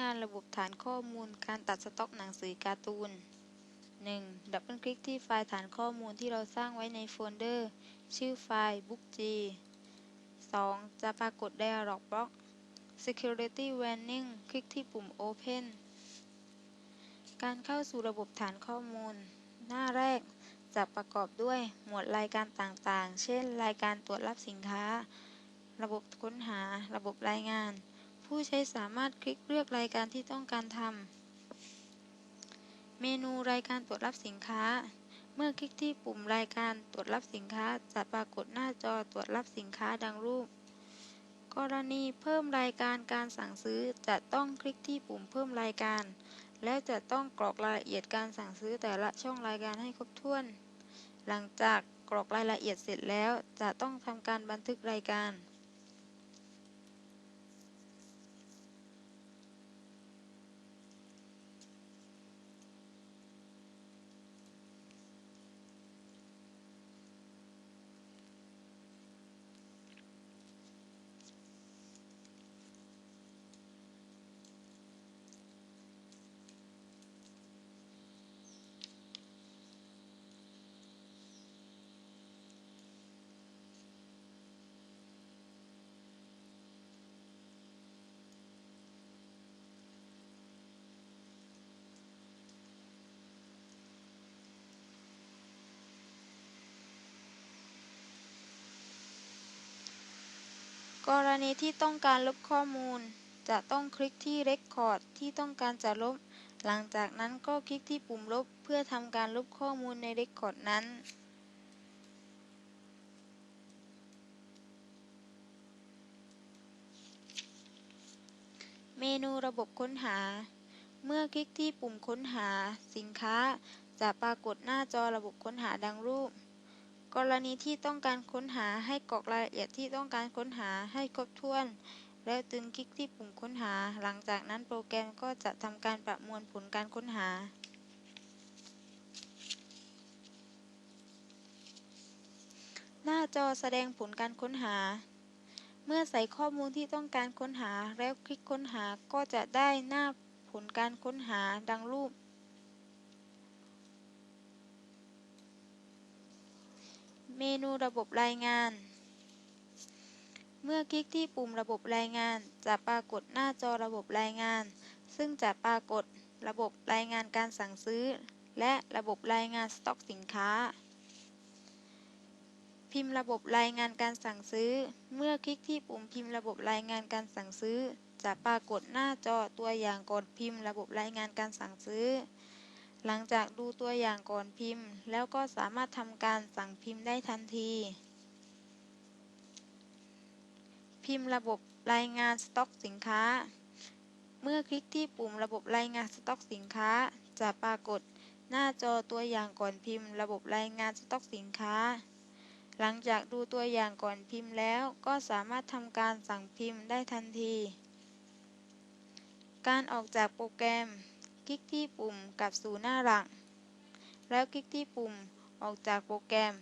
งานระบบฐานข้อมูลการตัดสต็อกหนังสือการ์ตูน 1. ดับเบิลคลิกที่ไฟล์ฐานข้อมูลที่เราสร้างไว้ในโฟลเดอร์ ชื่อไฟล์ bookg 2. จะปรากฏ dialog box security warning คลิกที่ปุ่ม open การเข้าสู่ระบบฐานข้อมูล หน้าแรกจะประกอบด้วยหมวดรายการต่างๆ เช่น รายการตรวจรับสินค้า ระบบค้นหา ระบบรายงาน ผู้ใช้สามารถคลิกเลือกรายการที่ต้องการทำ เมนูรายการตรวจรับสินค้า เมื่อคลิกที่ปุ่มรายการตรวจรับสินค้า จะปรากฏหน้าจอตรวจรับสินค้าดังรูป กรณีเพิ่มรายการการสั่งซื้อจะต้องคลิกที่ปุ่มเพิ่มรายการ แล้วจะต้องกรอกรายละเอียดการสั่งซื้อแต่ละช่องรายการให้ครบถ้วน หลังจากกรอกรายละเอียดเสร็จแล้วจะต้องทำการบันทึกรายการ กรณีที่ต้องการลบข้อมูล จะต้องคลิกที่ Record ที่ต้องการจะลบ หลังจากนั้นก็คลิกที่ปุ่มลบ เพื่อทำการลบข้อมูลใน Record นั้นเมนูระบบค้นหา เมื่อคลิกที่ปุ่มค้นหาสินค้า จะปรากฏหน้าจอระบบค้นหาดังรูป กรณีที่ต้องการค้นหาให้กรอกรายละเอียดที่ต้องการค้นหาให้ครบถ้วน แล้วตึงคลิกที่ปุ่มค้นหา หลังจากนั้นโปรแกรมก็จะทำการประมวลผลการค้นหาหน้าจอแสดงผลการค้นหา เมื่อใส่ข้อมูลที่ต้องการค้นหาแล้วคลิกค้นหาก็จะได้หน้าผลการค้นหาดังรูป เมนูระบบรายงาน เมื่อคลิกที่ปุ่มระบบรายงาน จะปรากฏหน้าจอระบบรายงาน ซึ่งจะปรากฏระบบรายงานการสั่งซื้อ และระบบรายงานสต็อกสินค้า พิมพ์ระบบรายงานการสั่งซื้อ เมื่อคลิกที่ปุ่มพิมพ์ระบบรายงานการสั่งซื้อ จะปรากฏหน้าจอตัวอย่างก่อนพิมพ์ระบบรายงานการสั่งซื้อ หลังจากดูตัวอย่างก่อนพิมพ์ แล้วก็สามารถทำการสั่งพิมพ์ได้ทันที พิมพ์ระบบรายงานสต็อกสินค้า เมื่อคลิกที่ปุ่มระบบรายงานสต็อกสินค้า จะปรากฏหน้าจอตัวอย่างก่อนพิมพ์ ระบบรายงานสต็อกสินค้า หลังจากดูตัวอย่างก่อนพิมพ์แล้วก็สามารถทำการสั่งพิมพ์ได้ทันที การออกจากโปรแกรม คลิกที่ปุ่มกลับสู่หน้าหลัก แล้วคลิกที่ปุ่มออกจากโปรแกรม